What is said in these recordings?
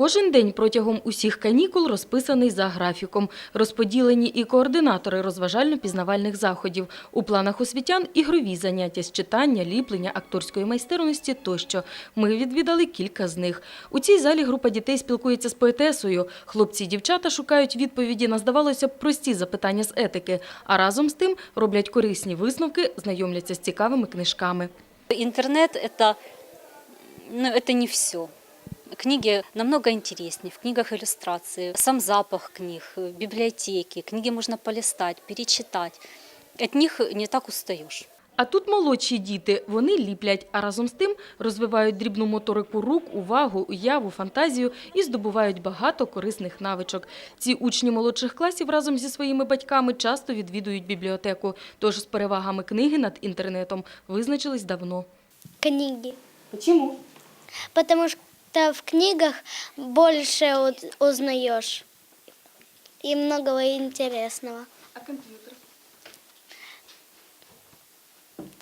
Кожен день протягом усіх канікул розписаний за графіком. Розподілені і координатори розважально-пізнавальних заходів. У планах освітян ігрові заняття з читання, ліплення, акторської майстерності тощо. Ми відвідали кілька з них. У цій залі група дітей спілкується з поетесою. Хлопці і дівчата шукають відповіді на, здавалося б, прості запитання з етики, а разом з тим роблять корисні висновки, знайомляться з цікавими книжками. Интернет это, ну, это не все. Книги намного интереснее, в книгах иллюстрации, сам запах книг, библиотеки, книги можно полистать, перечитать. От них не так устаешь. А тут молодші діти, вони ліплять, а разом з тим розвивають дрібну моторику рук, увагу, уяву, фантазію і здобувають багато корисних навичок. Ці учні молодших класів разом зі своїми батьками часто відвідують бібліотеку, тож з перевагами книги над інтернетом визначились давно. Книги. Чому? Потому что в книгах больше уз- узнаешь. И многого интересного. А комп'ютер?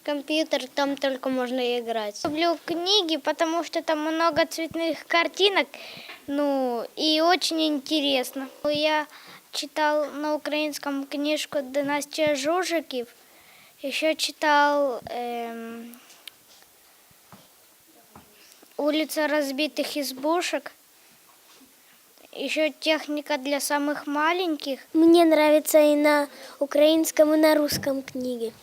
Компьютер, там только можно играть. Люблю книги, потому что там много цветных картинок, ну, и очень интересно. Я читал на украинском книжку «Династия Жужиків», еще читал эм, «Улица разбитых избушек», еще техника для самых маленьких. Мне нравится и на украинском, и на русском книги.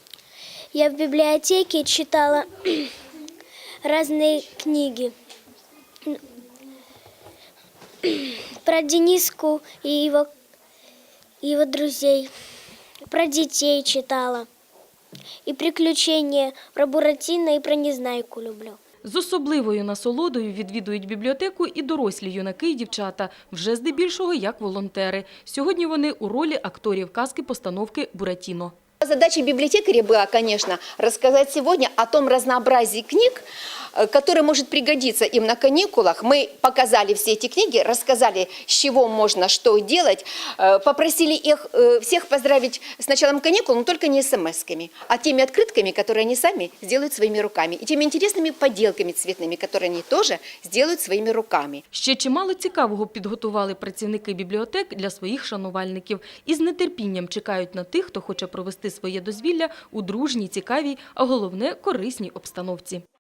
Я в библиотеке читала разные книги. Про Дениску и его, его друзей. Про детей читала. И приключения про Буратино и про Незнайку люблю. З особливою насолодою відвідують бібліотеку і дорослі юнаки і дівчата, вже здебільшого як волонтери. Сьогодні вони у ролі акторів казки-постановки «Буратіно». Задача библиотекаря была, конечно, рассказать сегодня о том разнообразии книг, э, которое может пригодиться им на каникулах. Мы показали все эти книги, рассказали, с чего можно что делать, э, попросили их э, всех поздравить с началом каникул, но только не смс-ками, а теми открытками, которые они сами сделают своими руками, и теми интересными поделками цветными, которые они тоже сделают своими руками. Ще чимало цікавого підготували працівники бібліотек для своїх шанувальників і з нетерпінням чекають на тих, хто хоче провести своє дозвілля у дружній, цікавій, а головне – корисній обстановці.